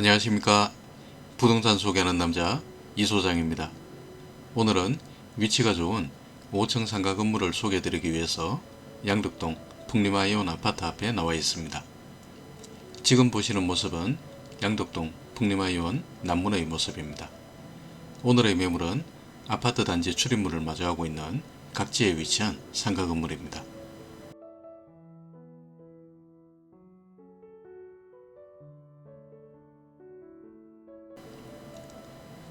안녕하십니까. 부동산 소개하는 남자 이소장입니다. 오늘은 위치가 좋은 5층 상가 건물을 소개해드리기 위해서 양덕동 풍림아이온 아파트 앞에 나와 있습니다. 지금 보시는 모습은 양덕동 풍림아이온 남문의 모습입니다. 오늘의 매물은 아파트 단지 출입문을 마주하고 있는 각지에 위치한 상가 건물입니다.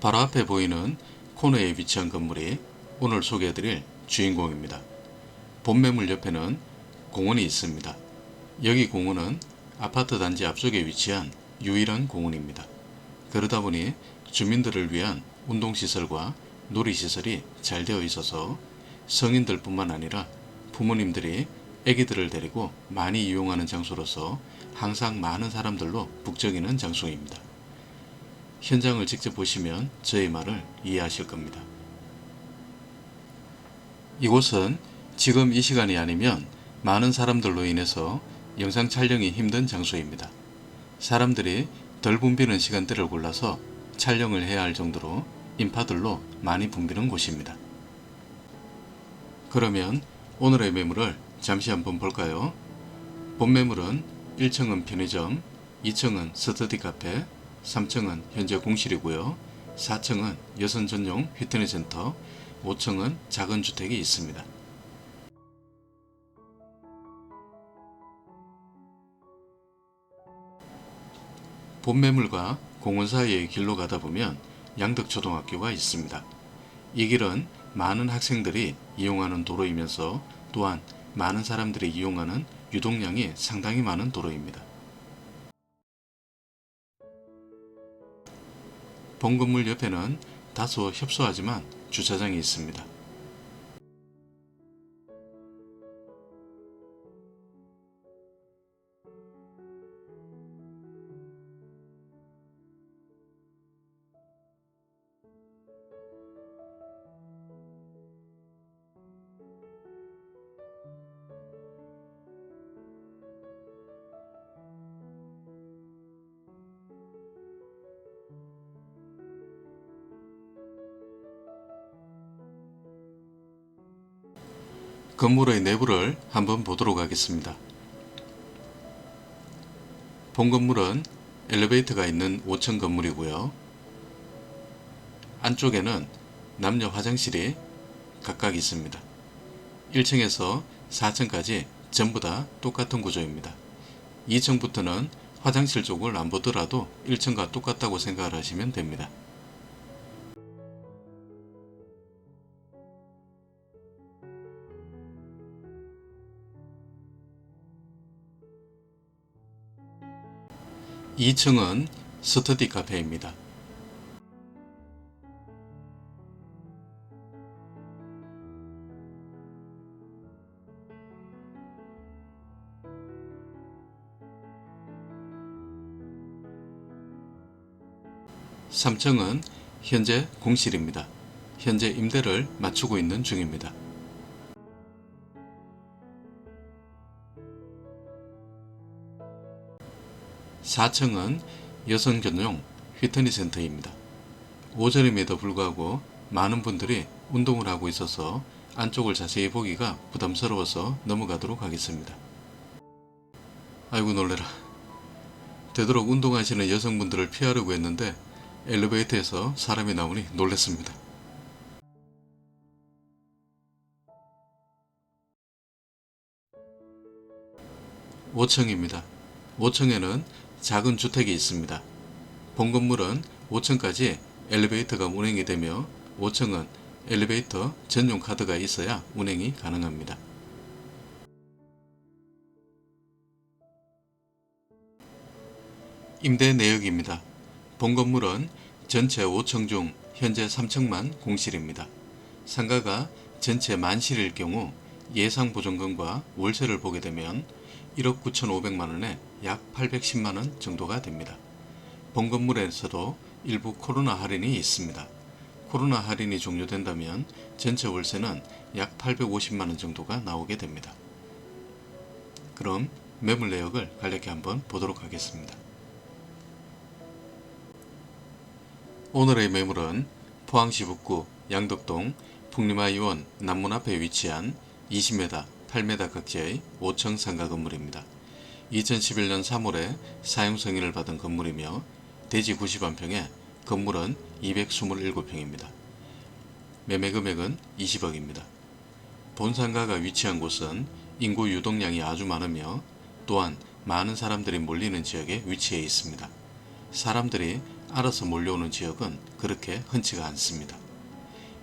바로 앞에 보이는 코너에 위치한 건물이 오늘 소개해드릴 주인공입니다. 본매물 옆에는 공원이 있습니다. 여기 공원은 아파트 단지 앞쪽에 위치한 유일한 공원입니다. 그러다 보니 주민들을 위한 운동시설과 놀이시설이 잘 되어 있어서 성인들 뿐만 아니라 부모님들이 아기들을 데리고 많이 이용하는 장소로서 항상 많은 사람들로 북적이는 장소입니다. 현장을 직접 보시면 저의 말을 이해하실 겁니다. 이곳은 지금 이 시간이 아니면 많은 사람들로 인해서 영상 촬영이 힘든 장소입니다. 사람들이 덜 붐비는 시간대를 골라서 촬영을 해야 할 정도로 인파들로 많이 붐비는 곳입니다. 그러면 오늘의 매물을 잠시 한번 볼까요? 본 매물은 1층은 편의점, 2층은 스터디 카페, 3층은 현재 공실이고요. 4층은 여성 전용 피트니스 센터, 5층은 작은 주택이 있습니다. 본매물과 공원 사이의 길로 가다 보면 양덕초등학교가 있습니다. 이 길은 많은 학생들이 이용하는 도로이면서 또한 많은 사람들이 이용하는 유동량이 상당히 많은 도로입니다. 본 건물 옆에는 다소 협소하지만 주차장이 있습니다. 건물의 내부를 한번 보도록 하겠습니다. 본 건물은 엘리베이터가 있는 5층 건물이고요. 안쪽에는 남녀 화장실이 각각 있습니다. 1층에서 4층까지 전부 다 똑같은 구조입니다. 2층부터는 화장실 쪽을 안 보더라도 1층과 똑같다고 생각을 하시면 됩니다. 이층은 스터디 카페입니다. 삼층은 현재 공실입니다. 현재 임대를 맞추고 있는 중입니다. 4층은 여성 전용 피트니스 센터입니다. 오전임에도 불구하고 많은 분들이 운동을 하고 있어서 안쪽을 자세히 보기가 부담스러워서 넘어가도록 하겠습니다. 아이고 놀래라. 되도록 운동하시는 여성분들을 피하려고 했는데 엘리베이터에서 사람이 나오니 놀랬습니다. 오층입니다 5층에는 작은 주택이 있습니다. 본 건물은 5층까지 엘리베이터가 운행이 되며 5층은 엘리베이터 전용 카드가 있어야 운행이 가능합니다. 임대 내역입니다. 본 건물은 전체 5층 중 현재 3층만 공실입니다. 상가가 전체 만실일 경우 예상 보증금과 월세를 보게 되면 1억 9,500만 원에 약 810만 원 정도가 됩니다. 본 건물에서도 일부 코로나 할인이 있습니다. 코로나 할인이 종료된다면 전체 월세는 약 850만 원 정도가 나오게 됩니다. 그럼 매물 내역을 간략히 한번 보도록 하겠습니다. 오늘의 매물은 포항시 북구 양덕동 풍림아이원 남문 앞에 위치한 20m, 8m 각지의 5층 상가 건물입니다. 2011년 3월에 사용 승인을 받은 건물이며 대지 91평에 건물은 227평입니다. 매매 금액은 20억입니다. 본 상가가 위치한 곳은 인구 유동량이 아주 많으며 또한 많은 사람들이 몰리는 지역에 위치해 있습니다. 사람들이 알아서 몰려오는 지역은 그렇게 흔치가 않습니다.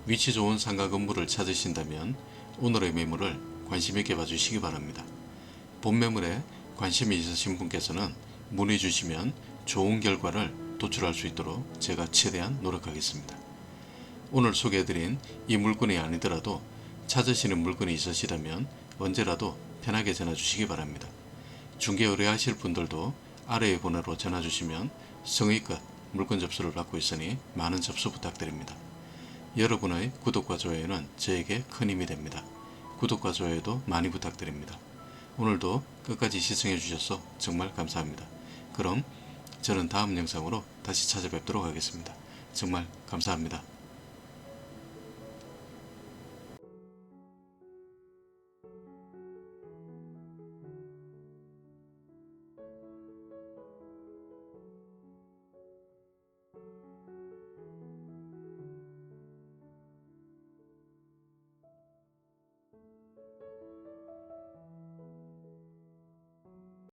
위치 좋은 상가 건물을 찾으신다면 오늘의 매물을 관심 있게 봐주시기 바랍니다. 본 매물에 관심이 있으신 분께서는 문의 주시면 좋은 결과를 도출할 수 있도록 제가 최대한 노력하겠습니다. 오늘 소개해드린 이 물건이 아니더라도 찾으시는 물건이 있으시다면 언제라도 편하게 전화 주시기 바랍니다. 중개 의뢰하실 분들도 아래의 번호로 전화 주시면 성의껏 물건 접수를 받고 있으니 많은 접수 부탁드립니다. 여러분의 구독과 좋아요는 저에게 큰 힘이 됩니다. 구독과 좋아요도 많이 부탁드립니다. 오늘도 끝까지 시청해 주셔서 정말 감사합니다. 그럼 저는 다음 영상으로 다시 찾아뵙도록 하겠습니다. 정말 감사합니다.